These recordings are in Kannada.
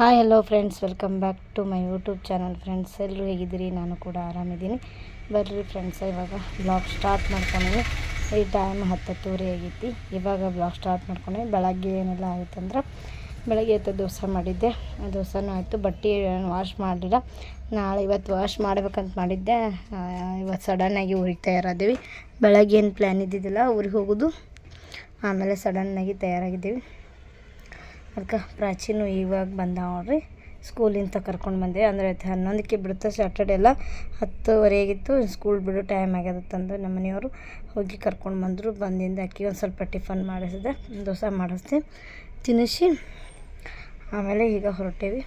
Hi hello friends welcome back to my YouTube channel friends ಎಲ್ಲರೂ ಹೇಗಿದ್ದೀರಿ? ನಾನು ಕೂಡ ಆರಾಮಿದ್ದೀನಿ. ಬರ್ರಿ ಫ್ರೆಂಡ್ಸ್ ಇವಾಗ ಬ್ಲಾಗ್ ಸ್ಟಾರ್ಟ್ ಮಾಡ್ಕೊಂಡ್ವಿ. ಈ ಟೈಮ್ ಹತ್ತತ್ತೂವರೆ ಆಗೈತಿ. ಇವಾಗ ಬ್ಲಾಗ್ ಸ್ಟಾರ್ಟ್ ಮಾಡ್ಕೊಂಡ್ವಿ. ಬೆಳಗ್ಗೆ ಏನೆಲ್ಲ ಆಯಿತಂದ್ರೆ ಬೆಳಗ್ಗೆ ಎದ್ದು ದೋಸೆ ಮಾಡಿದ್ದೆ. ದೋಸೆನೂ ಆಯಿತು. ಬಟ್ಟೆ ವಾಶ್ ಮಾಡಲಿಲ್ಲ. ನಾಳೆ ಇವತ್ತು ವಾಶ್ ಮಾಡ್ಬೇಕಂತ ಮಾಡಿದ್ದೆ. ಇವತ್ತು ಸಡನ್ನಾಗಿ ಊರಿಗೆ ತಯಾರಾದೇವಿ. ಬೆಳಗ್ಗೆ ಏನು ಪ್ಲ್ಯಾನ್ ಇದ್ದಿದ್ದಿಲ್ಲ. ಊರಿಗೆ ಹೋಗೋದು. ಆಮೇಲೆ ಸಡನ್ನಾಗಿ ತಯಾರಾಗಿದ್ದೀವಿ. ಅದಕ್ಕೆ ಪ್ರಾಚೀನು ಇವಾಗ ಬಂದ ನೋಡ್ರಿ. ಸ್ಕೂಲಿಂದ ಕರ್ಕೊಂಡು ಬಂದೆ. ಅಂದರೆ ಹನ್ನೊಂದಕ್ಕೆ ಬಿಡುತ್ತೆ ಸ್ಯಾಟರ್ಡೆ ಎಲ್ಲ. ಹತ್ತುವರೆಗಿತ್ತು ಸ್ಕೂಲ್ ಬಿಡೋ ಟೈಮ್ ಆಗ್ಯದತ್ತಂದು ನಮ್ಮ ಮನೆಯವರು ಹೋಗಿ ಕರ್ಕೊಂಡು ಬಂದರು. ಬಂದಿಂದ ಅಕ್ಕಿ ಒಂದು ಸ್ವಲ್ಪ ಟಿಫನ್ ಮಾಡಿಸಿದೆ. ದೋಸೆ ಮಾಡಿಸ್ದೆ. ತಿನ್ನಿಸಿ. ಆಮೇಲೆ ಈಗ ಹೊರಟೇವಿ.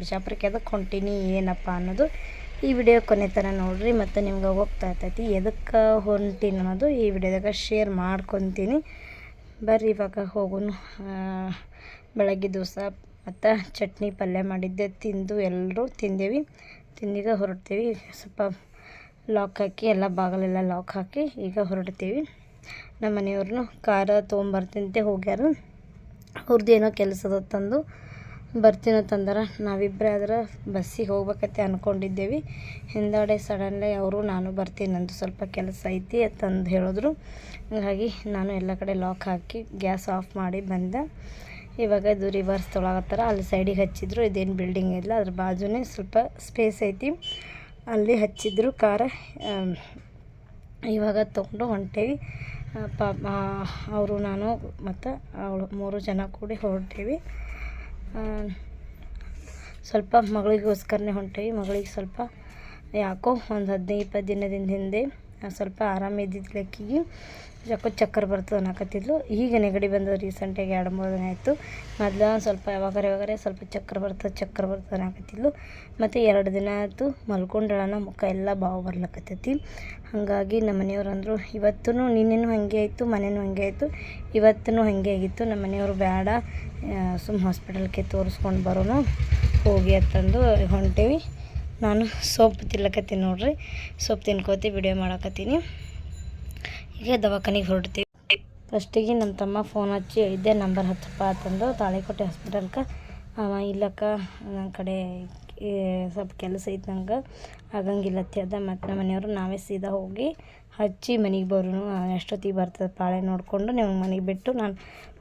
ಬಿಜಾಪುರಕ್ಕೆ ಅದಕ್ಕೆ ಹೊಂಟೀನಿ, ಏನಪ್ಪ ಅನ್ನೋದು ಈ ವಿಡಿಯೋ ಕೊನೆ ಥರ ನೋಡಿರಿ. ಮತ್ತು ನಿಮ್ಗೆ ಹೋಗ್ತಾ ಇರ್ತೈತಿ. ಎದಕ್ಕೆ ಹೊಂಟೀನಿ ಅನ್ನೋದು ಈ ವಿಡಿಯೋದಾಗ ಶೇರ್ ಮಾಡ್ಕೊತೀನಿ. ಬರ್ರಿ ಇವಾಗ ಹೋಗುನು. ಬೆಳಗ್ಗೆ ದೋಸೆ, ಮತ್ತು ಚಟ್ನಿ ಪಲ್ಯ ಮಾಡಿದ್ದೆ. ತಿಂದು ಎಲ್ಲರೂ ತಿಂದೇವಿ. ತಿಂದೀಗ ಹೊರಡ್ತೀವಿ. ಸ್ವಲ್ಪ ಲಾಕ್ ಹಾಕಿ, ಎಲ್ಲ ಬಾಗಿಲೆಲ್ಲ ಲಾಕ್ ಹಾಕಿ ಈಗ ಹೊರಡ್ತೀವಿ. ನಮ್ಮ ಮನೆಯವ್ರನ್ನು ಖಾರ ತೊಗೊಂಬರ್ತಿಂತೆ ಹೋಗ್ಯಾರ. ಅವ್ರದ್ದು ಏನೋ ಕೆಲಸದ ತಂದು ಬರ್ತೀನೋ ತಂದಾರ ನಾವಿಬ್ಬರೇ ಆದ್ರೆ ಬಸ್ಸಿಗೆ ಹೋಗ್ಬೇಕತ್ತೆ ಅಂದ್ಕೊಂಡಿದ್ದೇವೆ ಹಿಂದಾಡೆ ಸಡನ್ಲಿ ಅವರು, ನಾನು ಬರ್ತೀನಿ, ನಂದು ಸ್ವಲ್ಪ ಕೆಲಸ ಐತಿ ಅಂತಂದು ಹೇಳಿದ್ರು. ಹಾಗಾಗಿ ನಾನು ಎಲ್ಲ ಕಡೆ ಲಾಕ್ ಹಾಕಿ ಗ್ಯಾಸ್ ಆಫ್ ಮಾಡಿ ಬಂದೆ. ಇವಾಗ ಇದು ರಿವರ್ಸ್ ತೊಳಗತ್ತಾರ ಅಲ್ಲಿ ಸೈಡಿಗೆ ಹಚ್ಚಿದ್ರು, ಇದೇನು ಬಿಲ್ಡಿಂಗ್ ಇಲ್ಲ. ಅದ್ರ ಬಾಜುನೇ ಸ್ವಲ್ಪ ಸ್ಪೇಸ್ ಐತಿ. ಅಲ್ಲಿ ಹಚ್ಚಿದ್ರು ಕಾರ. ಇವಾಗ ತೊಗೊಂಡು ಹೊಂಟೇವಿ. ಪಾಪ ಅವರು, ನಾನು ಮತ್ತು ಅವಳು ಮೂರು ಜನ ಕೂಡಿ ಹೊರಟೇವಿ. ಸ್ವಲ್ಪ ಮಗಳಿಗೋಸ್ಕರನೇ ಹೊಂಟೇವಿ. ಮಗಳಿಗೆ ಸ್ವಲ್ಪ ಯಾಕೋ ಒಂದು ಹದಿನೈದು ಇಪ್ಪತ್ತು ದಿನದಿಂದ ಹಿಂದೆ ಸ್ವಲ್ಪ ಆರಾಮಿದ್ದಿದ್ಲು ಅಕ್ಕಿಗೆ. ಯಾಕೋ ಚಕ್ಕರ್ ಬರ್ತದೆ ಅನ್ನಕತ್ತಿದ್ಲು. ಈಗ ನೆಗಡಿ ಬಂದದ ರೀಸೆಂಟಾಗಿ ಎರಡು ಮೂರು ದಿನ ಆಯಿತು. ಮೊದ್ಲು ಸ್ವಲ್ಪ ಯಾವಾಗಾರ ಯಾವಾಗಾರ ಸ್ವಲ್ಪ ಚಕ್ಕರ್ ಬರ್ತದೆ ಚಕ್ಕರ್ ಬರ್ತದೆ ಅನ್ನಕತ್ತಿದ್ಲು. ಮತ್ತು ಎರಡು ದಿನ ಆಯಿತು ಮಲ್ಕೊಂಡಳನ ಮುಖ ಎಲ್ಲ ಬಾವು ಬರ್ಲಕತ್ತೈತಿ. ಹಾಗಾಗಿ ನಮ್ಮ ಮನೆಯವ್ರು ಅಂದರು ಇವತ್ತೂ ನಿನ್ನೆನೂ ಹಾಗೆ ಆಯಿತು ಮನೆಯೂ ಹಾಗೆ ಆಯಿತು. ಇವತ್ತೂ ಹಾಗೆ ಆಗಿತ್ತು, ನಮ್ಮ ಮನೆಯವರು ಬೇಡ ಸುಮ್ಮ ಹಾಸ್ಪಿಟಲ್ಗೆ ತೋರಿಸ್ಕೊಂಡು ಬರೋನು. ಹೋಗಿ ಅಂತಂದು ಹೊಂಟೇವಿ. ನಾನು ಸೋಪ್ ತಿನ್ಲಕತ್ತೀನಿ ನೋಡ್ರಿ. ಸೋಪ್ ತಿನ್ಕೋತಿ ವಿಡಿಯೋ ಮಾಡಕತ್ತೀನಿ. ಈಗ ದವಾಖಾನಿಗೆ ಹೊರಡ್ತೀವಿ. ಫಸ್ಟಿಗೆ ನಮ್ಮ ತಮ್ಮ ಫೋನ್ ಹಚ್ಚಿ, ಇದೇ ನಂಬರ್ ಹತ್ತಪ್ಪ ಅಂತಂದು ತಾಳಿಕೋಟೆ ಹಾಸ್ಪಿಟಲ್ಗೆ ಅವ, ಇಲ್ಲಕ್ಕ ನನ್ನ ಕಡೆ ಸ್ವಲ್ಪ ಕೆಲಸ ಐತೆ ನಂಗೆ. ಆಗಂಗಿಲ್ಲತ್ತಿ ಅದ ಮತ್ತು ನಮ್ಮ ಮನೆಯವರು ನಾವೇ ಸೀದಾ ಹೋಗಿ ಹಚ್ಚಿ ಮನೆಗೆ ಬರೋನು. ಎಷ್ಟೊತ್ತಿಗೆ ಬರ್ತದೆ ಪಾಳೆ ನೋಡಿಕೊಂಡು ನಿಮ್ಮ ಮನೆಗೆ ಬಿಟ್ಟು ನಾನು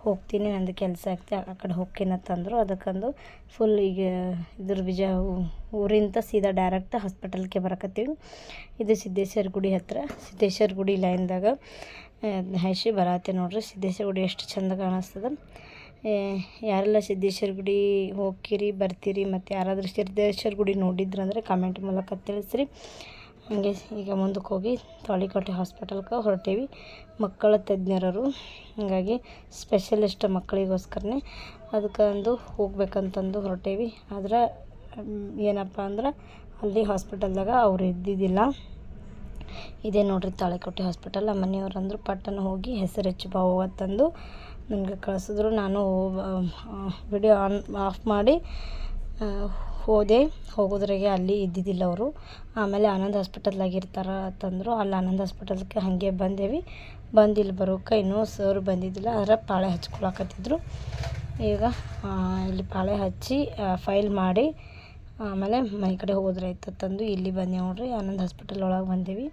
ಹೋಗ್ತೀನಿ, ನಂದು ಕೆಲಸ ಆಗ್ತಿ, ಆ ಕಡೆ ಹೋಗ್ತೀನಂತಂದರು ಅದಕ್ಕಂದು ಫುಲ್ ಈಗ ಇದ್ರ ವಿಜಯ ಊರಿಂದ ಸೀದಾ ಡೈರೆಕ್ಟ್ ಹಾಸ್ಪಿಟಲ್ಗೆ ಬರಕತ್ತೀವಿ. ಇದು ಸಿದ್ದೇಶ್ವರ ಗುಡಿ ಹತ್ತಿರ ಸಿದ್ದೇಶ್ವರ ಗುಡಿ ಲೈನ್ದಾಗ ಹೈಶಿ ಬರತ್ತೆ ನೋಡ್ರಿ. ಸಿದ್ದೇಶ್ವರ ಗುಡಿ ಎಷ್ಟು ಚಂದ ಕಾಣಿಸ್ತದೆ. ಯಾರೆಲ್ಲ ಸಿದ್ದೇಶ್ವರ ಗುಡಿ ಹೋಗ್ತೀರಿ ಬರ್ತೀರಿ, ಮತ್ತು ಯಾರಾದರೂ ಸಿದ್ದೇಶ್ವರ ಗುಡಿ ನೋಡಿದ್ರಂದ್ರೆ ಕಾಮೆಂಟ್ ಮೂಲಕ ತಿಳಿಸ್ರಿ. ಹಾಗೆ ಈಗ ಮುಂದಕ್ಕೆ ಹೋಗಿ ತಾಳಿಕೋಟೆ ಹಾಸ್ಪಿಟಲ್ಗೆ ಹೊರಟೇವಿ. ಮಕ್ಕಳ ತಜ್ಞರರು, ಹಾಗಾಗಿ ಸ್ಪೆಷಲಿಸ್ಟ್ ಮಕ್ಕಳಿಗೋಸ್ಕರನೇ ಅದಕ್ಕಂದು ಹೋಗ್ಬೇಕಂತಂದು ಹೊರಟೇವಿ. ಆದ್ರೆ ಏನಪ್ಪ ಅಂದ್ರೆ ಅಲ್ಲಿ ಹಾಸ್ಪಿಟಲ್ದಾಗ ಅವ್ರು ಇದ್ದಿದ್ದಿಲ್ಲ. ಇದೇ ನೋಡಿರಿ ತಾಳಿಕೋಟೆ ಹಾಸ್ಪಿಟಲ್ ನಮ್ಮ ಮನೆಯವ್ರು ಅಂದರು ಪಟ್ಟನ ಹೋಗಿ ಹೆಸರು ಹೆಚ್ಚು ಬಾವು ಅಂತಂದು ನನಗೆ ಕಳಿಸಿದ್ರು. ನಾನು ವಿಡಿಯೋ ಆನ್, ಆಫ್ ಮಾಡಿ ಹೋದೆ. ಹೋಗೋದ್ರಾಗೆ ಅಲ್ಲಿ ಇದ್ದಿದ್ದಿಲ್ಲ ಅವರು. ಆಮೇಲೆ ಆನಂದ್ ಹಾಸ್ಪಿಟಲ್ದಾಗ ಇರ್ತಾರೆ ಅಂತಂದರು. ಅಲ್ಲಿ ಆನಂದ್ ಹಾಸ್ಪಿಟಲ್ಗೆ ಹಾಗೆ ಬಂದೇವಿ. ಬಂದು ಇಲ್ಲಿ ಬರೋಕೆ ಇನ್ನೂ ಸರ್ ಬಂದಿದ್ದಿಲ್ಲ. ಅದರ ಪಾಳೆ ಹಚ್ಕೊಳಕತ್ತಿದ್ರು. ಈಗ ಇಲ್ಲಿ ಪಾಳೆ ಹಚ್ಚಿ ಫೈಲ್ ಮಾಡಿ, ಆಮೇಲೆ ಮನೆ ಕಡೆ ಹೋದ್ರಾಯ್ತು ತಂದು ಇಲ್ಲಿ ಬಂದೆ ನೋಡ್ರಿ. ಆನಂದ್ ಹಾಸ್ಪಿಟಲ್ ಒಳಗೆ ಬಂದೇವಿ.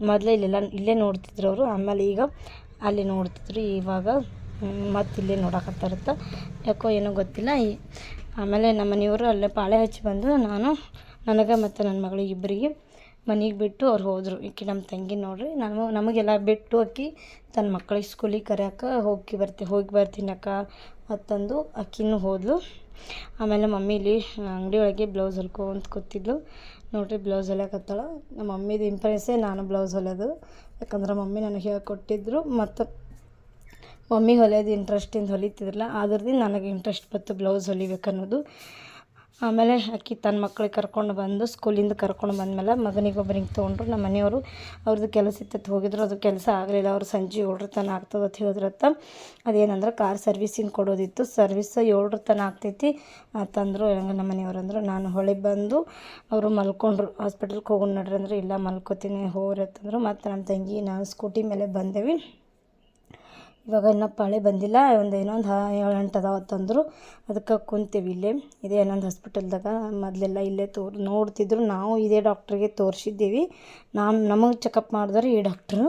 ಮೊದಲೇ ಇಲ್ಲೆಲ್ಲ, ಇಲ್ಲೇ ನೋಡ್ತಿದ್ರು ಅವರು. ಆಮೇಲೆ ಈಗ ಅಲ್ಲಿ ನೋಡ್ತಿದ್ರು. ಇವಾಗ ಮತ್ತು ಇಲ್ಲಿ ನೋಡಕತ್ತಾರತ್ತ ಯಾಕೋ ಏನೋ ಗೊತ್ತಿಲ್ಲ. ಆಮೇಲೆ ನಮ್ಮ ಮನೆಯವರು ಅಲ್ಲೇ ಪಾಳೆ ಹಚ್ಚಿ ಬಂದು ನಾನು, ನನಗೆ ಮತ್ತು ನನ್ನ ಮಗಳಿಗೆ ಇಬ್ಬರಿಗೆ ಮನೆಗೆ ಬಿಟ್ಟು ಅವ್ರು ಹೋದರು. ಈಕೆ ನಮ್ಮ ತಂಗಿ ನೋಡ್ರಿ ನಾನು ನಮಗೆಲ್ಲ ಬಿಟ್ಟು ಅಕ್ಕಿ ತನ್ನ ಮಕ್ಕಳಿಗೆ ಸ್ಕೂಲಿಗೆ ಕರೆಯೋಕೆ ಹೋಗಿ ಬರ್ತೆ, ಹೋಗಿ ಬರ್ತೀನಕ್ಕ ಮತ್ತೊಂದು ಅಕ್ಕಿನೂ ಹೋದ್ಲು. ಆಮೇಲೆ ಮಮ್ಮಿ ಇಲ್ಲಿ ಅಂಗಡಿ ಒಳಗೆ ಬ್ಲೌಸ್ ಹೊಲ್ಕೊಂತ ಕೂತಿದ್ಲು. ನೋಡ್ರಿ ಬ್ಲೌಸ್ ಹೊಲಿಯಕತ್ತಾಳ. ನಮ್ಮ ಮಮ್ಮಿದು ಇಂಪ್ರೆಸ್ಸೇ ನಾನು ಬ್ಲೌಸ್ ಹೊಲಿಯೋದು. ಯಾಕಂದ್ರೆ ಮಮ್ಮಿ ನನಗೆ ಹೇಳ್ಕೊಟ್ಟಿದ್ರು. ಮತ್ತು ಮಮ್ಮಿ ಹೊಲಿಯೋದು ಇಂಟ್ರೆಸ್ಟಿಂದ ಹೊಲಿತಿದ್ರಲ್ಲ ಅದ್ರದ್ದು ನನಗೆ ಇಂಟ್ರೆಸ್ಟ್ ಬಂತು ಬ್ಲೌಸ್ ಹೊಲಿಬೇಕನ್ನೋದು. ಆಮೇಲೆ ಅಕ್ಕಿ ತನ್ನ ಮಕ್ಳಿಗೆ ಕರ್ಕೊಂಡು ಬಂದು ಸ್ಕೂಲಿಂದ ಕರ್ಕೊಂಡು ಬಂದಮೇಲೆ ಮಗನಿಗೆ ತೊಗೊಂಡ್ರು, ನಮ್ಮ ಮನೆಯವರು ಅವ್ರದ್ದು ಕೆಲಸ ಇತ್ತತ್ತು ಹೋಗಿದ್ರು, ಅದು ಕೆಲಸ ಆಗಲಿಲ್ಲ, ಅವ್ರು ಸಂಜೆ ಏಳರ ತನಕ ಆಗ್ತದೆ ಅಂತ ಹೇಳಿದ್ರತ್ತ ಅದೇನಂದ್ರೆ ಕಾರ್ ಸರ್ವಿಸಿಂಗ್ ಕೊಡೋದಿತ್ತು. ಸರ್ವಿಸ್ ಏಳರ ತನಕ ಆಗ್ತೈತಿ. ಅಂತಂದರು ಹೆಂಗೆ ನಮ್ಮ ಮನೆಯವ್ರು ಅಂದರು, ನಾನು ಹೊಳೆ ಬಂದು ಅವರು ಮಲ್ಕೊಂಡ್ರು. ಹಾಸ್ಪಿಟಲ್ಗೆ ಹೋಗೋಣ ನಡ್ರಿ ಅಂದ್ರೆ, ಇಲ್ಲ ಮಲ್ಕೋತೀನಿ ಅಂತಂದ್ರು. ಮತ್ತು ನಮ್ಮ ತಂಗಿ, ನಾನು ಸ್ಕೂಟಿ ಮೇಲೆ ಬಂದೇವಿ. ಇವಾಗ ಇನ್ನೂ ಪಾಳೆ ಬಂದಿಲ್ಲ, ಒಂದು ಇನ್ನೊಂದು ಏಳು ಎಂಟು ಅದಾವ ಅದಕ್ಕೆ ಕುಂತೀವಿ ಇಲ್ಲೇ. ಇದೇ ಇನ್ನೊಂದು ಹಾಸ್ಪಿಟಲ್ದಾಗ ಮೊದಲೆಲ್ಲ ಇಲ್ಲೇ ತೋರ್, ನೋಡ್ತಿದ್ರು. ನಾವು ಇದೇ ಡಾಕ್ಟ್ರಿಗೆ ತೋರಿಸಿದ್ದೀವಿ. ನಮ್ಮ ನಮಗೆ ಚೆಕಪ್ ಮಾಡಿದವ್ರು ಈ ಡಾಕ್ಟ್ರು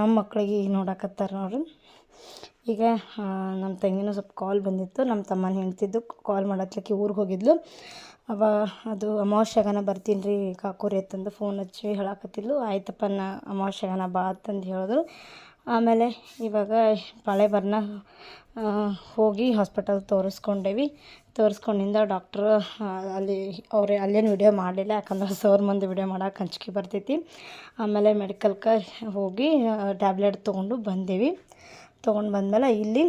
ನಮ್ಮ ಮಕ್ಳಿಗೆ ನೋಡಕತ್ತಾರೆ ನೋಡ್ರಿ. ಈಗ ನಮ್ಮ ತಂಗಿನೂ ಸ್ವಲ್ಪ ಕಾಲ್ ಬಂದಿತ್ತು. ನಮ್ಮ ತಮ್ಮನ ಹೆಂಡ್ತಿದ್ದು ಕಾಲ್ ಮಾಡತ್ಲಿಕ್ಕೆ ಊರಿಗೆ ಹೋಗಿದ್ಲು. ಅವ, ಅದು ಅಮಾವಾಸ್ಯಾಗನ ಬರ್ತೀನಿ ರೀ ಕಾಕೂರಿ ಅಂತಂದು ಫೋನ್ ಹಚ್ಚಿ ಹೇಳಕತ್ತಿದ್ಲು. ಆಯ್ತಪ್ಪ ನಾ ಅಮಾವಾಸ್ಯಾಗನ ಬಾ ಅಂತಂದು ಹೇಳಿದ್ರು. ಆಮೇಲೆ ಇವಾಗ ಪಾಳೆ ಬರ್ನ ಹೋಗಿ ಹಾಸ್ಪಿಟಲ್ ತೋರಿಸ್ಕೊಂಡೇವಿ. ತೋರಿಸ್ಕೊಂಡಿಂದ ಡಾಕ್ಟ್ರು ಅಲ್ಲಿ ಅವ್ರು ಅಲ್ಲೇನು ವಿಡಿಯೋ ಮಾಡಲಿಲ್ಲ, ಯಾಕಂದ್ರೆ ಸರ್ ಮುಂದೆ ವಿಡಿಯೋ ಮಾಡೋಕೆ ಹಂಚಿಕೆ ಬರ್ತೈತಿ. ಆಮೇಲೆ ಮೆಡಿಕಲ್ಗೆ ಹೋಗಿ ಟ್ಯಾಬ್ಲೆಟ್ ತೊಗೊಂಡು ಬಂದೇವಿ. ತೊಗೊಂಡು ಬಂದಮೇಲೆ ಇಲ್ಲಿ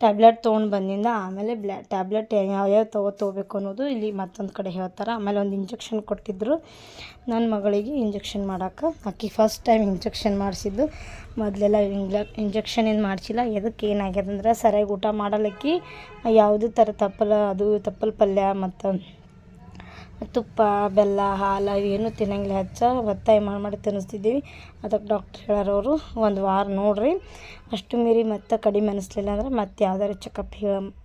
ಟ್ಯಾಬ್ಲೆಟ್ ತೊಗೊಂಡು ಬಂದಿಂದ ಆಮೇಲೆ ಬ್ಲ್ಯಾ ಟ್ಯಾಬ್ಲೆಟ್ ಯಾವ್ಯಾವ ತಗೋ, ತೊಗೋಬೇಕು ಅನ್ನೋದು ಇಲ್ಲಿ ಮತ್ತೊಂದು ಕಡೆ ಹೇಳ್ತಾರೆ. ಆಮೇಲೆ ಒಂದು ಇಂಜೆಕ್ಷನ್ ಕೊಟ್ಟಿದ್ದರು ನನ್ನ ಮಗಳಿಗೆ ಇಂಜೆಕ್ಷನ್ ಮಾಡೋಕೆ. ಆಕೆ ಫಸ್ಟ್ ಟೈಮ್ ಇಂಜೆಕ್ಷನ್ ಮಾಡಿಸಿದ್ದು. ಮೊದಲೆಲ್ಲ ಇಂಗ್ಲ ಇಂಜೆಕ್ಷನ್ ಏನು ಮಾಡಿಸಿಲ್ಲ. ಎದಕ್ಕೆ ಏನಾಗ್ಯದಂದ್ರೆ ಸರಿಯಾಗಿ ಊಟ ಮಾಡಲಿಕ್ಕೆ, ಯಾವುದೇ ಥರ ತಪ್ಪಲ ಅದು ತಪ್ಪಲ ಪಲ್ಯ ಮತ್ತು ತುಪ್ಪ, ಬೆಲ್ಲ, ಹಾಲು ಏನು ತಿನ್ನಂಗಿಲ್ಲ ಹೆಚ್ಚ. ಒತ್ತಾಯ ಮಾಡಿ ಮಾಡಿ ತಿನ್ನಿಸ್ತಿದ್ದೀವಿ. ಅದಕ್ಕೆ ಡಾಕ್ಟ್ರ್ ಹೇಳೋರವರು ಒಂದು ವಾರ ನೋಡಿರಿ. ಅಷ್ಟು ಮೀರಿ ಮತ್ತೆ ಕಡಿಮೆ ಅನಿಸ್ಲಿಲ್ಲ ಅಂದ್ರೆ ಮತ್ತೆ ಯಾವ್ದಾರು ಚೆಕಪ್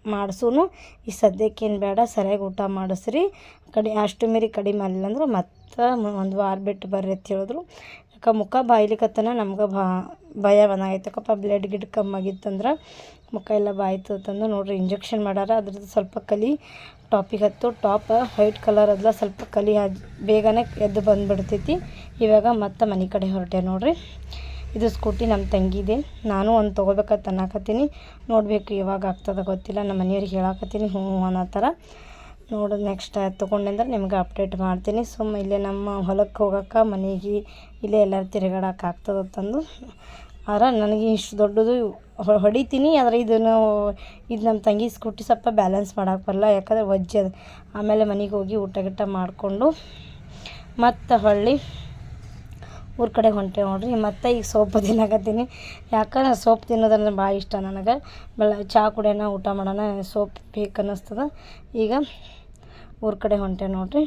ಮಾಡಿಸೂನು. ಈ ಸದ್ಯಕ್ಕೇನು ಬೇಡ, ಸರಿಯಾಗಿ ಊಟ ಮಾಡಿಸ್ರಿ. ಕಡಿ, ಅಷ್ಟು ಮೀರಿ ಕಡಿಮೆ ಆಗಲಿಲ್ಲ ಅಂದ್ರೆ ಮತ್ತೆ ಒಂದು ವಾರ ಬಿಟ್ಟು ಬರ್ರಿ ಅಂತ ಹೇಳಿದ್ರು. ಯಾಕೆ ಮುಖ ಬಾಯ್ಲಿಕ್ಕತ್ತನ ನಮ್ಗೆ ಭಯ ಬಂದಾಗೈತಕ್ಕಪ್ಪ ಬ್ಲಡ್ ಗಿಡ್ ಕಮ್ಮಿ ಆಗಿತ್ತಂದ್ರೆ ಮುಖ ಎಲ್ಲ ಬಾಯ್ತು ತಂದು ನೋಡ್ರಿ. ಇಂಜೆಕ್ಷನ್ ಮಾಡ್ಯಾರ ಅದ್ರದ್ದು ಸ್ವಲ್ಪ ಕಲಿ. ಟಾಪಿಗೆ ಹತ್ತು, ಟಾಪ್ ವೈಟ್ ಕಲರ್ ಅದಲ್ಲ ಸ್ವಲ್ಪ ಕಲಿ ಬೇಗನೆ ಎದ್ದು ಬಂದುಬಿಡ್ತೈತಿ. ಇವಾಗ ಮತ್ತೆ ಮನೆ ಕಡೆ ಹೊರಟೆ ನೋಡ್ರಿ. ಇದು ಸ್ಕೂಟಿ ನಮ್ಮ ತಂಗಿದೆ. ನಾನು ಒಂದು ತೊಗೋಬೇಕಂತ ಅನ್ನಕತ್ತೀನಿ. ನೋಡಬೇಕು ಇವಾಗ ಆಗ್ತದ ಗೊತ್ತಿಲ್ಲ. ನಮ್ಮ ಮನೆಯವ್ರಿಗೆ ಹೇಳಕತ್ತೀನಿ ಹ್ಞೂ ಅನ್ನೋ ಥರ. ನೋಡು ನೆಕ್ಸ್ಟ್ ತೊಗೊಂಡೆಂದ್ರೆ ನಿಮ್ಗೆ ಅಪ್ಡೇಟ್ ಮಾಡ್ತೀನಿ. ಸುಮ್ಮ ಇಲ್ಲೇ ನಮ್ಮ ಹೊಲಕ್ಕೆ ಹೋಗೋಕೆ ಮನೆಗೆ ಇಲ್ಲೇ ಎಲ್ಲರೂ ಆಗ್ತದ ತಂದು. ಆದ್ರೆ ನನಗೆ ಇಷ್ಟು ದೊಡ್ಡದು ಹೊಡಿತೀನಿ, ಆದರೆ ಇದನ್ನು ಇದು ನಮ್ಮ ತಂಗಿ ಸ್ಕೂಟಿ ಸ್ವಲ್ಪ ಬ್ಯಾಲೆನ್ಸ್ ಮಾಡೋಕೆ ಬರಲ್ಲ ಯಾಕಂದ್ರೆ ವಜ್ಜೆ ಆಮೇಲೆ ಮನೆಗೆ ಹೋಗಿ ಊಟ ಗೀಟ ಮಾಡಿಕೊಂಡು ಮತ್ತು ಹೊಳ್ಳಿ ಊರ ಕಡೆ ಹೊಂಟೆ ನೋಡ್ರಿ. ಮತ್ತು ಈಗ ಸೋಪ್ ತಿನ್ನಕತ್ತೀನಿ. ಯಾಕಂದ್ರೆ ಸೋಪ್ ತಿನ್ನೋದಂದ್ರೆ ಭಾಳ ಇಷ್ಟ ನನಗೆ. ಬೆಳ ಚಹಾ ಕುಡಿಯೋಣ, ಊಟ ಮಾಡೋಣ, ಸೋಪ್ ಬೇಕು ಈಗ ಊರ ಕಡೆ ಹೊಂಟೆ ನೋಡ್ರಿ.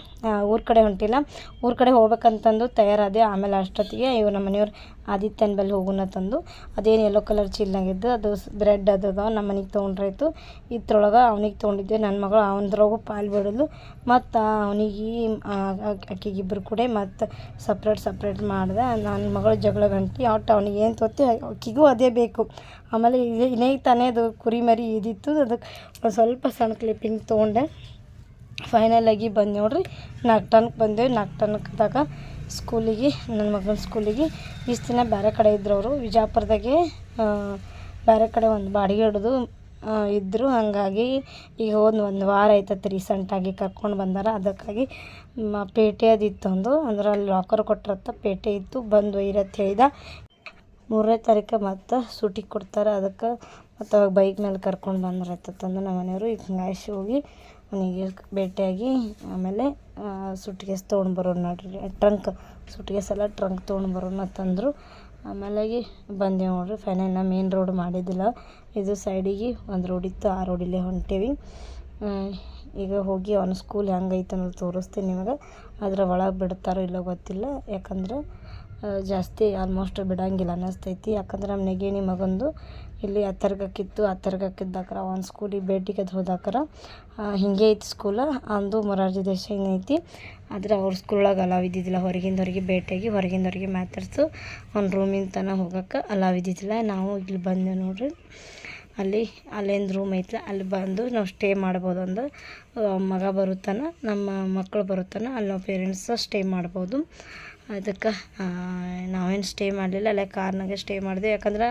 ಊರ ಕಡೆ ಹೊಂಟಿಲ್ಲ. ಊರ ಕಡೆ ಹೋಗ್ಬೇಕಂತಂದು ತಯಾರಾದೆ ಆಮೇಲೆ ಅಷ್ಟೊತ್ತಿಗೆ ಇವ್ರು ನಮ್ಮ ಮನೆಯವ್ರು ಆದಿತ್ಯನ ಬಲ್ಲಿ ಹೋಗೋಣ ತಂದು, ಅದೇನು ಯೆಲ್ಲೋ ಕಲರ್ ಚೀಲ್ನಾಗಿದ್ದು ಅದು ಬ್ರೆಡ್ ಅದು ನಮ್ಮ ಮನೆಗೆ ತೊಗೊಂಡ್ರಾಯ್ತು. ಇದ್ರೊಳಗೆ ಅವ್ನಿಗೆ ತೊಗೊಂಡಿದ್ದೆ ನನ್ನ ಮಗಳು ಅವನದ್ರೊಳಗೂ ಪಾಲು ಬಿಡಲು ಮತ್ತು ಅವನಿಗೆ ಅಕ್ಕಿಗಿಬ್ಬರು ಕೂಡ ಮತ್ತು ಸಪ್ರೇಟ್ ಸಪ್ರೇಟ್ ಮಾಡಿದೆ. ನನ್ನ ಮಗಳು ಜಗಳ ಗಂಟಿ ಒಟ್ಟು ಅವ್ನಿಗೆ ಏನು ತೊತ್ತಿ, ಅಕ್ಕಿಗೂ ಅದೇ ಬೇಕು. ಆಮೇಲೆ ಇದೇ ತಾನೇ ಅದು ಕುರಿ ಮರಿ ಇದಿತ್ತು. ಅದಕ್ಕೆ ಸ್ವಲ್ಪ ಸಣ್ಣ ಕ್ಲಿಪ್ಪಿಂಗ್ ತೊಗೊಂಡೆ. ಫೈನಲಾಗಿ ಬಂದು ನೋಡ್ರಿ. ನಾಲ್ಕು ಟನ್ಕ್ ಬಂದೇವೆ. ನಾಲ್ಕು ಟನ್ಕ್ದಾಗ ಸ್ಕೂಲಿಗೆ ನನ್ನ ಮಗನ ಸ್ಕೂಲಿಗೆ ಇಷ್ಟು ದಿನ ಬೇರೆ ಕಡೆ ಇದ್ರು ಅವರು. ವಿಜಾಪುರದಾಗೆ ಬೇರೆ ಕಡೆ ಒಂದು ಬಾಡಿಗೆ ಹಿಡಿದು ಇದ್ದರು ಹಾಗಾಗಿ ಈಗ ಒಂದು ಒಂದು ವಾರ ಆಯ್ತತ್ತು ರೀಸೆಂಟಾಗಿ ಕರ್ಕೊಂಡು ಬಂದಾರ. ಅದಕ್ಕಾಗಿ ಪೇಟೆ ಅದಿತ್ತು ಒಂದು. ಅಂದ್ರೆ ಅಲ್ಲಿ ಲಾಕರ್ ಕೊಟ್ಟಿರತ್ತ, ಪೇಟೆ ಇತ್ತು. ಬಂದು ಒಯ್ಯರತ್ ಹೇಳಿದ. ಮೂರನೇ ತಾರೀಕು ಮತ್ತು ಸೂಟಿ ಕೊಡ್ತಾರೆ. ಅದಕ್ಕೆ ಮತ್ತು ಬೈಕ್ ಮೇಲೆ ಕರ್ಕೊಂಡು ಬಂದ್ರಾಯ್ತಂದು ನಮ್ಮ ಮನೆಯವರು, ಈಗ ಹಿಂಗಾಯ್ಸಿ ಹೋಗಿ ಅವನಿಗೆ ಭೇಟಿಯಾಗಿ ಆಮೇಲೆ ಸುಟ್ಕೇಸ್ ತೊಗೊಂಡು ಬರೋಣ ನೋಡಿರಿ. ಟ್ರಂಕ್ ಸುಟ್ಕೇಸ್ ಎಲ್ಲ ಟ್ರಂಕ್ ತೊಗೊಂಡು ಬರೋಣ ಅಂತಂದರು ಆಮೇಲಾಗಿ ಬಂದೆವು ನೋಡಿರಿ ಫೈನಲ್ ನಾ ಮೇನ್ ರೋಡ್ ಮಾಡಿದ್ದಿಲ್ಲ. ಇದು ಸೈಡಿಗೆ ಒಂದು ರೋಡ್ ಇತ್ತು, ಆ ರೋಡಿಲ್ಲೇ ಹೊಂಟೇವಿ. ಈಗ ಹೋಗಿ ಅವನ ಸ್ಕೂಲ್ ಹೆಂಗೈತೆ ಅನ್ನೋದು ತೋರಿಸ್ತೀನಿ ನಿಮಗೆ. ಅದರ ಒಳಗೆ ಬಿಡ್ತಾರೋ ಇಲ್ಲೋ ಗೊತ್ತಿಲ್ಲ. ಯಾಕಂದ್ರೆ ಜಾಸ್ತಿ ಆಲ್ಮೋಸ್ಟ್ ಬಿಡಂಗಿಲ್ಲ ಅನ್ನಿಸ್ತೈತಿ. ಯಾಕಂದ್ರೆ ನಮ್ಮ ನೆಗೇಣಿ ಮಗಂದು ಇಲ್ಲಿ ಹತ್ತರ್ಗಕ್ಕಿತ್ತು ಹತ್ತರ್ಗಕ್ಕಿದ್ದಾಕರ ಒಂದು ಸ್ಕೂಲಿಗೆ ಭೇಟಿಗೆ ಅದು ಹೋದಾಕರ ಹಿಂಗೆ ಐತಿ ಸ್ಕೂಲ ಅಂದು ಮೊರಾರ್ಜಿ ದೇಶ ಐತಿ. ಆದ್ರೆ ಅವ್ರ ಸ್ಕೂಲೊಳಗೆ ಅಲಾವ್ ಇದ್ದಿದ್ದಿಲ್ಲ. ಹೊರಗಿಂದ ಹೊರಗೆ ಭೇಟಿಯಾಗಿ ಹೊರಗಿಂದ ಹೊರಗೆ ಮಾತಾಡ್ಸು ಒಂದು ರೂಮಿನ ತನಕ ಹೋಗೋಕೆ ಅಲಾವ್ ಇದ್ದಿದ್ದಿಲ್ಲ. ನಾವು ಇಲ್ಲಿ ಬಂದೆ ನೋಡ್ರಿ. ಅಲ್ಲಿ ಅಲ್ಲೇನು ರೂಮ್ ಐತಲ್ಲ ಅಲ್ಲಿ ಬಂದು ನಾವು ಸ್ಟೇ ಮಾಡ್ಬೋದು ಅಂದು ಮಗ ಬರುತ್ತಾನೆ, ನಮ್ಮ ಮಕ್ಕಳು ಬರುತ್ತಾನೆ, ಅಲ್ಲಿ ನಾವು ಪೇರೆಂಟ್ಸ್ ಸ್ಟೇ ಮಾಡ್ಬೋದು. ಅದಕ್ಕೆ ನಾವೇನು ಸ್ಟೇ ಮಾಡಲಿಲ್ಲ, ಅಲ್ಲೇ ಕಾರ್ನಾಗೆ ಸ್ಟೇ ಮಾಡಿದೆ ಯಾಕಂದ್ರೆ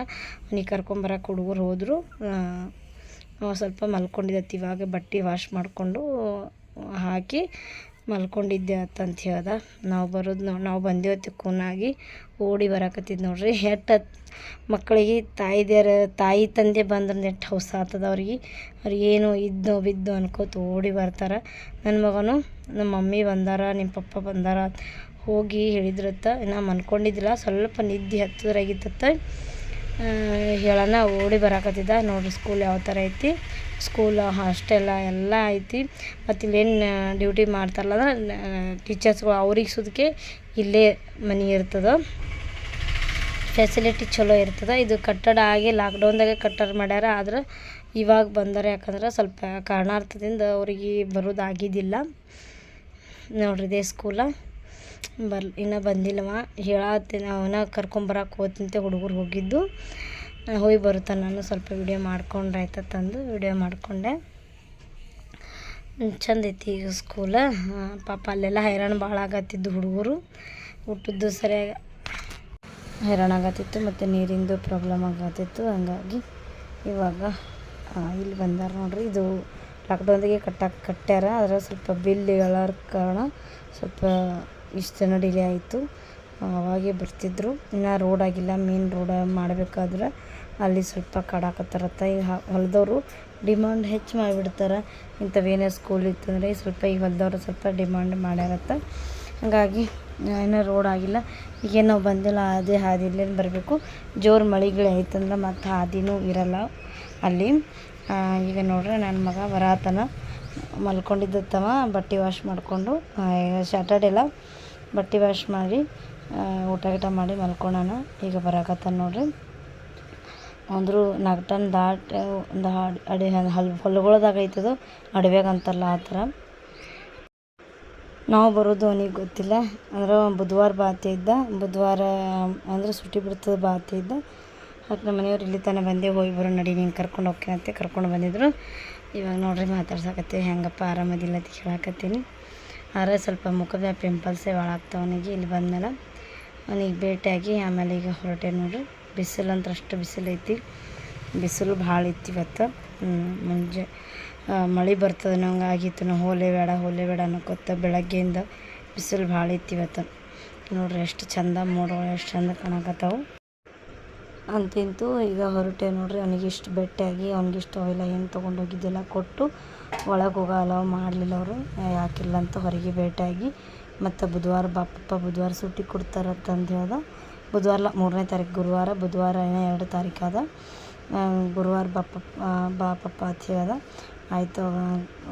ನೀ ಕರ್ಕೊಂಬರಕ್ಕೆ ಹುಡುಗರು ಹೋದರು. ಸ್ವಲ್ಪ ಮಲ್ಕೊಂಡಿದ್ದತ್ತು ಇವಾಗ ಬಟ್ಟೆ ವಾಶ್ ಮಾಡಿಕೊಂಡು ಹಾಕಿ ಮಲ್ಕೊಂಡಿದ್ದೆ ಅಂತಂತ ಹೇಳ್ದ. ನಾವು ಬರೋದು ನೋಡಿ, ನಾವು ಬಂದೇವತ್ತು ಕೂನಾಗಿ ಓಡಿ ಬರಾಕತ್ತಿದ್ದು ನೋಡ್ರಿ. ಹೆಟ್ಟ ಮಕ್ಕಳಿಗೆ ತಾಯಿದೇರ ತಾಯಿ ತಂದೆ ಬಂದ್ರೆ ಎಷ್ಟು ಹೌಸ ಆಗ್ತದ ಅವ್ರಿಗೆ. ಅವ್ರಿಗೆ ಏನು ಇದ್ದೋ ಬಿದ್ದೋ ಅನ್ಕೋತ ಓಡಿ ಬರ್ತಾರೆ. ನನ್ನ ಮಗನು ನಮ್ಮ ಮಮ್ಮಿ ಬಂದಾರ ನಿಮ್ಮ ಪಪ್ಪ ಬಂದಾರ. ಹೋಗಿ ಹೇಳಿದ್ರತ್ತ. ನಾ ಮನ್ಕೊಂಡಿದ್ದಿಲ್ಲ. ಸ್ವಲ್ಪ ನಿದ್ದೆ ಹತ್ತದ್ರಾಗಿತ್ತತ್ತ. ಹೇಳೋಣ ಓಡಿ ಬರಾಕತ್ತಿದ್ದ ನೋಡಿರಿ ಸ್ಕೂಲ್ ಯಾವ ಥರ ಐತಿ. ಸ್ಕೂಲ್ ಹಾಸ್ಟೆಲ್ಲ ಎಲ್ಲ ಐತಿ. ಮತ್ತು ಇಲ್ಲೇನು ಡ್ಯೂಟಿ ಮಾಡ್ತಾರಲ್ಲ ಅಂದ್ರೆ ಟೀಚರ್ಸ್ಗಳು ಅವ್ರಿಗೆ ಸುದಕ್ಕೆ ಇಲ್ಲೇ ಮನೆ ಇರ್ತದೆ. ಫೆಸಿಲಿಟಿ ಚಲೋ ಇರ್ತದೆ. ಇದು ಕಟ್ಟಡ ಆಗಿ ಲಾಕ್ಡೌನ್ದಾಗೆ ಕಟ್ಟಡ ಮಾಡ್ಯಾರ. ಆದ್ರೆ ಇವಾಗ ಬಂದರೆ. ಯಾಕಂದ್ರೆ ಸ್ವಲ್ಪ ಕಾರಣಾರ್ಥದಿಂದ ಅವ್ರಿಗೆ ಬರೋದಾಗಿದ್ದಿಲ್ಲ ನೋಡ್ರಿ ಇದೇ ಸ್ಕೂಲ ಬರ್ ಇನ್ನೂ ಬಂದಿಲ್ಲವ? ಹೇಳತ್ತೀನಿ, ಅವನ ಕರ್ಕೊಂಬರಕ್ಕೆ ಹೋಗ್ತಿಂತೆ, ಹುಡುಗರು ಹೋಗಿದ್ದು. ಹೋಗಿ ಬರುತ್ತೆ, ನಾನು ಸ್ವಲ್ಪ ವಿಡಿಯೋ ಮಾಡ್ಕೊಂಡ್ರೆ ಆಯ್ತಂದು ವಿಡಿಯೋ ಮಾಡಿಕೊಂಡೆ. ಚಂದ ಐತಿ ಈಗ ಸ್ಕೂಲ ಪಾಪ ಅಲ್ಲೆಲ್ಲ ಹೈರಾಣ ಭಾಳ ಆಗತ್ತಿದ್ದು ಹುಡುಗರು. ಊಟದ್ದು ಸರಿಯಾಗಿ ಹೈರಾಣ ಆಗತ್ತಿತ್ತು, ಮತ್ತು ನೀರಿಂದು ಪ್ರಾಬ್ಲಮ್ ಆಗತ್ತಿತ್ತು. ಹಂಗಾಗಿ ಇವಾಗ ಇಲ್ಲಿ ಬಂದಾರ ನೋಡ್ರಿ. ಇದು ಲಾಕ್ಡೌನ್ದಾಗೆ ಕಟ್ಟಕ್ಕೆ ಕಟ್ಟ್ಯಾರ ಅದರ ಸ್ವಲ್ಪ ಬಿಲ್ ಹೇಳೋರ್ ಕಾರಣ ಸ್ವಲ್ಪ ಇಷ್ಟು ಜನ ಡಿಲೇ ಆಯಿತು. ಅವಾಗೆ ಬರ್ತಿದ್ರು. ಇನ್ನು ರೋಡ್ ಆಗಿಲ್ಲ. ಮೇನ್ ರೋಡ್ ಮಾಡಬೇಕಾದ್ರೆ ಅಲ್ಲಿ ಸ್ವಲ್ಪ ಕಾಡಾಕತ್ತಾರತ್ತ ಈಗ ಹೊಲದವರು ಡಿಮಾಂಡ್ ಹೆಚ್ಚು ಮಾಡಿಬಿಡ್ತಾರೆ. ಇಂಥವೇನೇ ಸ್ಕೂಲ್ ಇತ್ತಂದರೆ ಸ್ವಲ್ಪ ಈ ಹೊಲದವ್ರು ಸ್ವಲ್ಪ ಡಿಮಾಂಡ್ ಮಾಡ್ಯಾರತ್ತ. ಹಾಗಾಗಿ, ಇನ್ನೂ ರೋಡ್ ಆಗಿಲ್ಲ. ಈಗೇನು ನಾವು ಬಂದಿಲ್ಲ. ಅದೇ ಹಾದಿಲೇ ಬರಬೇಕು. ಜೋರು ಮಳೆಗಳು ಆಯ್ತಂದ್ರೆ ಮತ್ತು ಹಾದಿನೂ ಇರಲ್ಲ ಅಲ್ಲಿ. ಈಗ ನೋಡ್ರಿ ನನ್ನ ಮಗ ಬರಾತನ. ಮಲ್ಕೊಂಡಿದ್ದತ್ತವ. ಬಟ್ಟೆ ವಾಶ್ ಮಾಡಿಕೊಂಡು. ಸ್ಯಾಟರ್ಡೆ ಎಲ್ಲ ಬಟ್ಟೆ ವಾಶ್ ಮಾಡಿ ಊಟ ಗೀಟ ಮಾಡಿ ಮಲ್ಕೊಳ್ಳೋಣ ಈಗ ಬರಾಕತ್ತಾನ ನೋಡ್ರಿ. ಅಂದರೂ ನಾಲ್ಕು ಟನ್ ದಾಟ್, ಒಂದು ಅಡಿ, ಹಲ್, ಹೊಲಗೊಳದಾಗ ಐತದು, ಅಡವ್ಯಾಗ ಅಂತಲ್ಲ ಆ ಥರ. ನಾವು ಬರೋದು ಅವನಿಗೆ ಗೊತ್ತಿಲ್ಲ. ಅಂದ್ರೆ ಬುಧವಾರ ಬಾತಿ ಇದ್ದ. ಬುಧವಾರ, ಅಂದ್ರೆ ಸುಟ್ಟಿ ಬಿಡ್ತದೆ ಬಾತಿ ಇದ್ದ. ಅದಕ್ಕೆ ನಮ್ಮ ಮನೆಯವ್ರು ಇಲ್ಲಿ ತನಕ ಬಂದೆ, ಹೋಗಿ ಬರೋ ನಡಿ, ನೀನು ಕರ್ಕೊಂಡು ಹೋಗ್ತೀನಂತೆ ಕರ್ಕೊಂಡು ಬಂದಿದ್ರು. ಇವಾಗ ನೋಡ್ರಿ ಮಾತಾಡ್ಸಕತ್ತೀವಿ ಹೆಂಗಪ್ಪ ಆರಾಮದಿಲ್ಲ ಅಂತ ಹೇಳಕತ್ತೀನಿ ಆದರೆ ಸ್ವಲ್ಪ ಮುಖದ ಪಿಂಪಲ್ಸೇ ಭಾಳ ಆಗ್ತಾವ ಅವನಿಗೆ. ಇಲ್ಲಿ ಬಂದಮೇಲೆ ಅವನಿಗೆ ಭೇಟಿಯಾಗಿ ಆಮೇಲೆ ಈಗ ಹೊರಟೆ ನೋಡ್ರಿ ಬಿಸಿಲು ಅಂತ ಅಷ್ಟು ಬಿಸಿಲೈತಿ ಬಿಸಿಲು ಭಾಳ ಇತ್ತು ಇವತ್ತು. ಮುಂಜೆ ಮಳೆ ಬರ್ತದೆ ನಂಗೆ ಆಗಿತ್ತು. ನಾವು ಹೋಲೆ ಬೇಡ ಹೋಲೆ ಬೇಡ ಅನ್ನೋಕೊತ್ತ ಬೆಳಗ್ಗೆಯಿಂದ ಬಿಸಿಲು ಭಾಳ ಇತ್ತು ಇವತ್ತು. ನೋಡ್ರಿ ಎಷ್ಟು ಚಂದ ಮೋಡಗಳು ಎಷ್ಟು ಚಂದ ಕಾಣಕತ್ತಾವು. ಅಂತಿಂತು ಈಗ ಹೊರಟೆ ನೋಡ್ರಿ. ಅವನಿಗೆ ಇಷ್ಟು ಭೇಟಿಯಾಗಿ ಅವ್ನಿಗಿಷ್ಟು ಅವೆಲ್ಲ ಏನು ತೊಗೊಂಡೋಗಿದ್ದೆಲ್ಲ ಕೊಟ್ಟು ಒಳಗೆ ಹೋಗೋ ಅಲೋ ಮಾಡಲಿಲ್ಲ ಅವರು. ಯಾಕಿಲ್ಲ ಅಂತ ಹೊರಗೆ ಭೇಟಿಯಾಗಿ ಮತ್ತು ಬುಧವಾರ ಬಾಪಪ್ಪ ಬುಧವಾರ ಸೂಟಿ ಕೊಡ್ತಾರಂತಂದು ಹೇಳ್ದ. ಬುಧವಾರ ಮೂರನೇ ತಾರೀಕು ಗುರುವಾರ, ಬುಧವಾರ ಏನೋ ಎರಡು ತಾರೀಕು ಅದ ಗುರುವಾರ ಬಾಪಪ್ಪ ಬಾಪಪ್ಪ ಅಂತ ಹೇಳ್ದ. ಆಯಿತು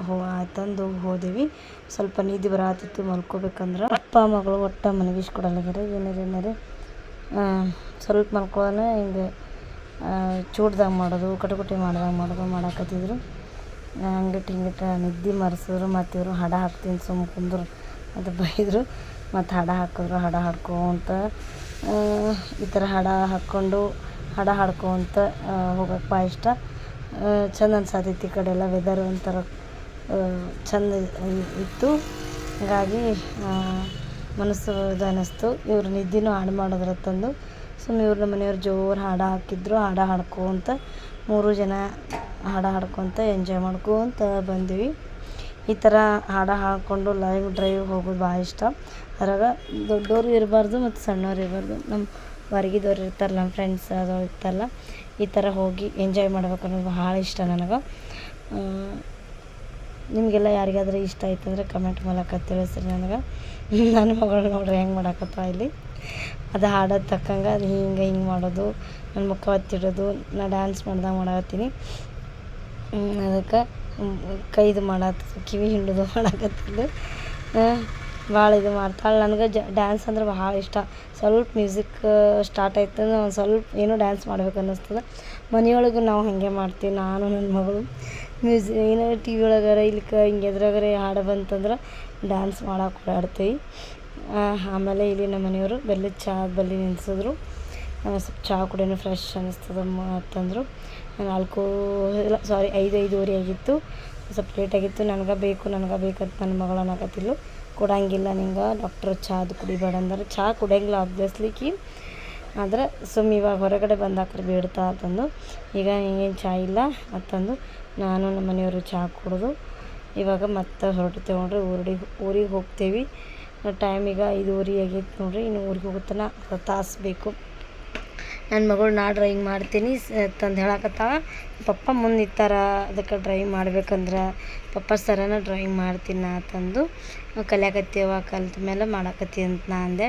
ಹೋ ಆಯ್ತಂದು ಹೋದೆವಿ. ಸ್ವಲ್ಪ ನಿದ್ದೆ ಬರತ್ತಿತ್ತು ಮಲ್ಕೋಬೇಕಂದ್ರೆ. ಅಪ್ಪ, ಮಗಳು ಒಟ್ಟು ಮನವಿಶ್ ಕೊಡಲ್ಲಾಗ್ಯಾರ ಏನಾರ ಏನಾರ. ಸ್ವಲ್ಪ ಮಲ್ಕೊಳ್ಳೋಣ ಹಿಂಗೆ ಚೂಡ್ದಾಗ ಮಾಡೋದು, ಕಟುಕಟಿ ಮಾಡ್ದಾಗ ಮಾಡೋದು ಮಾಡಾಕತ್ತಿದ್ರು. ಹಂಗಿಟ್ಟು ಹಿಂಗಿಟ್ಟು ನಿದ್ದೆ ಮರೆಸಿದ್ರು ಮತ್ತು ಇವರು ಹಡ ಹಾಕ್ತೀನಿ ಸುಮ್ಮ ಕುಂದ್ರು. ಅದು ಬೈದರು, ಮತ್ತು ಹಡ ಹಾಕಿದ್ರು, ಹಡ ಹಾಡ್ಕೊತ ಈ ಥರ ಹಡ ಹಾಕ್ಕೊಂಡು, ಹಡ ಹಾಡ್ಕೊಂತ ಹೋಗೋಕೆ ಭಾಳ ಇಷ್ಟ. ಚಂದ ಅನ್ಸತೈತಿ ಈ ಕಡೆ ಎಲ್ಲ ವೆದರ್ ಒಂಥರ ಚಂದ ಇತ್ತು. ಹಾಗಾಗಿ ಮನಸ್ಸು ಅನ್ನಿಸ್ತು ಇವ್ರು ನಿದ್ದೆನೂ ಹಾಡು ಮಾಡಿದ್ರ ತಂದು ಸುಮ್ಮನೆ ಇವ್ರನ್ನ ಮನೆಯವ್ರು ಜೋರು ಹಾಡು ಹಾಕಿದ್ರು, ಹಾಡು ಹಾಡ್ಕೊಂತ ಮೂರು ಜನ ಹಾಡು ಹಾಡ್ಕೊತ ಎಂಜಾಯ್ ಮಾಡ್ಕೊತ ಬಂದ್ವಿ. ಈ ಥರ ಹಾಡು ಹಾಡಿಕೊಂಡು ಲೈವ್ ಡ್ರೈವ್ ಹೋಗೋದು ಭಾಳ ಇಷ್ಟ. ಅದ್ರಾಗ ದೊಡ್ಡೋರು ಇರಬಾರ್ದು ಮತ್ತು ಸಣ್ಣವ್ರು ಇರಬಾರ್ದು. ನಮ್ಮ ಹೊರಗಿದವ್ರು ಇರ್ತಾರಲ್ಲ ನಮ್ಮ ಫ್ರೆಂಡ್ಸ್ ಅದು ಇರ್ತಾರಲ್ಲ ಈ ಥರ ಹೋಗಿ ಎಂಜಾಯ್ ಮಾಡ್ಬೇಕು ಅನ್ನೋದು ಭಾಳ ಇಷ್ಟ ನನಗೆ. ನಿಮಗೆಲ್ಲ ಯಾರಿಗಾದ್ರೂ ಇಷ್ಟ ಆಯ್ತಂದ್ರೆ ಕಮೆಂಟ್ ಮೂಲಕ ತಿಳಿಸ್ರಿ ನನಗೆ. ನನ್ನ ಮಗಳು ನೋಡ್ರಿ ಹೆಂಗೆ ಮಾಡಾಕತ್ತ ಇಲ್ಲಿ? ಅದು ಹಾಡೋದು ತಕ್ಕಂಗೆ ಅದು ಹಿಂಗೆ ಹಿಂಗೆ ಮಾಡೋದು ನನ್ನ ಮುಖ ಒತ್ತಿಡೋದು, ನಾ ಡ್ಯಾನ್ಸ್ ಮಾಡ್ದಂಗೆ ಮಾಡಾಕತ್ತೀನಿ. ಅದಕ್ಕೆ ಕೈದು ಮಾಡತ್ತ ಕಿವಿ ಹಿಂಡೋದು ಮಾಡಾಕತ್ತಿದ್ದು ಭಾಳ ಇದು ಮಾಡ್ತಾಳೆ ನನಗೆ ಜ ಡ್ಯಾನ್ಸ್ ಅಂದ್ರೆ ಭಾಳ ಇಷ್ಟ. ಸ್ವಲ್ಪ ಮ್ಯೂಸಿಕ್ ಸ್ಟಾರ್ಟ್ ಆಯ್ತು ಒಂದು ಸ್ವಲ್ಪ ಏನೋ ಡ್ಯಾನ್ಸ್ ಮಾಡ್ಬೇಕು ಅನ್ನಿಸ್ತದೆ. ಮನೆಯೊಳಗೆ ನಾವು ಹಾಗೆ ಮಾಡ್ತೀವಿ, ನಾನು ನನ್ನ ಮಗಳು. ಮ್ಯೂಸಿ ಏನು ಟಿ ವಿ ಒಳಗಾರ ಇಲ್ಲಿಕ ಹಿಂಗೆ ಎದ್ರಾಗಾರೆ ಹಾಡು ಬಂತಂದ್ರೆ ಡ್ಯಾನ್ಸ್ ಮಾಡಕ್ಕೆ ಓಡಾಡ್ತೀವಿ. ಆಮೇಲೆ ಇಲ್ಲಿ ನಮ್ಮ ಮನೆಯವರು ಬೆಲ್ಲದ ಚಹಾ ಬಲ್ಲಿ ನಿಲ್ಸಿದ್ರು ಸ್ವಲ್ಪ ಚಹಾ ಕುಡಿಯೋಣ ಫ್ರೆಶ್ ಅನ್ನಿಸ್ತದೆ ಅಂತಂದರು. ನಾಲ್ಕು ಇಲ್ಲ ಸಾರಿ ಐದು, ಐದುವರೆ ಆಗಿತ್ತು. ಸ್ವಲ್ಪ ಲೇಟ್ ಆಗಿತ್ತು. ನನಗೆ ಬೇಕು, ನನಗೆ ಬೇಕಂತ ನನ್ನ ಮಗಳು ನಗತಿಲ್ಲು ಕೊಡಂಗಿಲ್ಲ ನಿಂಗೆ ಡಾಕ್ಟ್ರ್ ಚಾದು ಕುಡಿಬೇಡ ಅಂದ್ರೆ. ಚಹಾ ಕುಡಿಯಂಗಿಲ್ಲ ಆಬ್ವಿಯಸ್ಲಿಕಿ ಆದ್ರೆ ಸುಮ್ಮ ಇವಾಗ ಹೊರಗಡೆ ಬಂದಾಕ್ರೆ ಬೇಡ್ತಾ ಅಂತಂದು. ಈಗ ಹಿಂಗೇನು ಚಹಾ ಇಲ್ಲ ಅಂತಂದು. ನಾನು ನಮ್ಮ ಮನೆಯವರು ಚಹಾ ಕುಡಿದು ಇವಾಗ ಮತ್ತೆ ಹೊರಡ್ತೇವೆ ನೋಡ್ರಿ, ಊರಿಗೆ ಊರಿಗೆ ಹೋಗ್ತೇವೆ. ಟೈಮ್ ಈಗ ಐದುವರೆ ಆಗೈತೆ ನೋಡ್ರಿ, ಇನ್ನು ಊರಿಗೆ ಅರ್ಧ ತಾಸು ಬೇಕು. ನನ್ನ ಮಗಳು ನಾ ಡ್ರಾಯಿಂಗ್ ಮಾಡ್ತೀನಿ ತಂದು ಹೇಳಕತ್ತಾವ ಪಪ್ಪ ಮುಂದೆ ನಿಂತಾರ ಅದಕ್ಕೆ ಡ್ರೈವಿಂಗ್ ಮಾಡ್ಬೇಕಂದ್ರೆ, ಪಪ್ಪ ಸರನ ಡ್ರಾಯಿಂಗ್ ಮಾಡ್ತೀನಿ ನಾ ತಂದು ಕಲಿಯಾಕತ್ತೀವ ಕಲ್ತ ಮೇಲೆ ಮಾಡಾಕತ್ತಿ ಅಂತ ನಾ ಅಂದೆ.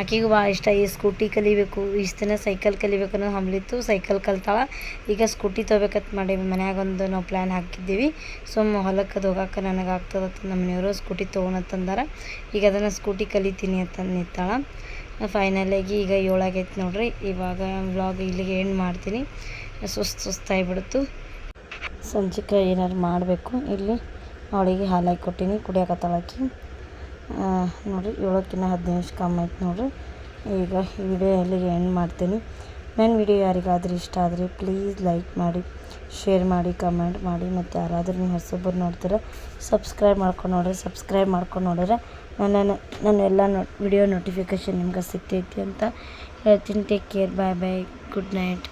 ಆಕಿಗೂ ಭಾಳ ಇಷ್ಟ, ಈ ಸ್ಕೂಟಿ ಕಲಿಬೇಕು ಇಷ್ಟು ದಿನ ಸೈಕಲ್ ಕಲಿಬೇಕು ಅನ್ನೋದು ಹಂಬಲಿತ್ತು, ಸೈಕಲ್ ಕಲ್ತಾಳೆ. ಈಗ ಸ್ಕೂಟಿ ತೊಗೋಬೇಕಂತ ಮಾಡೀವಿ ಮನ್ಯಾಗ ಒಂದು ನಾವು ಪ್ಲ್ಯಾನ್ ಹಾಕಿದ್ದೀವಿ. ಸೊ ಹೊಲಕ್ಕೆ ಅದು ಹೋಗಕ್ಕೆ ನನಗೆ ಆಗ್ತದ ನಮ್ಮ ಮನೆಯವರು ಸ್ಕೂಟಿ ತೊಗೊಳತ್ತಂದಾರ ಈಗ ಅದನ್ನು ಸ್ಕೂಟಿ ಕಲಿತೀನಿ ಅಂತ ನಿಂತಾಳ. ಫೈನಲಾಗಿ ಈಗ ಏಳಾಗೈತೆ ನೋಡ್ರಿ, ಇವಾಗ ವ್ಲಾಗ್ ಇಲ್ಲಿಗೆ ಏನು ಮಾಡ್ತೀನಿ. ಸುಸ್ತು ಸುಸ್ತಾಗಿಬಿಡ್ತು ಸಂಜಿಕ ಏನಾರು ಮಾಡಬೇಕು, ಇಲ್ಲಿ ಅವಳಿಗೆ ಹಾಲಾಗಿ ಕೊಟ್ಟೀನಿ ಕುಡಿಯಾಕತ್ತಾಳಕಿ ನೋಡಿರಿ ಏಳಕ್ಕಿಂತ ಹದಿನೈದು ನಿಮಿಷ ಕಮ್ಮಿ ಆಯ್ತು ನೋಡಿರಿ. ಈಗ ಈ ವಿಡಿಯೋ ಇಲ್ಲಿಗೆ ಎಂಡ್ ಮಾಡ್ತೀನಿ. ನನ್ನ ವಿಡಿಯೋ ಯಾರಿಗಾದ್ರೂ ಇಷ್ಟ ಆದರೆ ಪ್ಲೀಸ್ ಲೈಕ್ ಮಾಡಿ ಶೇರ್ ಮಾಡಿ ಕಮೆಂಟ್ ಮಾಡಿ, ಮತ್ತು ಯಾರಾದರೂ ನಿಮ್ಮ ಹೊಸೊಬ್ಬರು ನೋಡ್ತೀರ ಸಬ್ಸ್ಕ್ರೈಬ್ ಮಾಡ್ಕೊಂಡು ನೋಡ್ರಿ ಸಬ್ಸ್ಕ್ರೈಬ್ ಮಾಡ್ಕೊಂಡು ನೋಡಿದ್ರೆ ನನ್ನ ನನ್ನ ಎಲ್ಲ ನೋ ವಿಡಿಯೋ ನೋಟಿಫಿಕೇಷನ್ ನಿಮ್ಗೆ ಸಿಗ್ತೈತಿ ಅಂತ ಹೇಳ್ತೀನಿ. Take care bye bye good night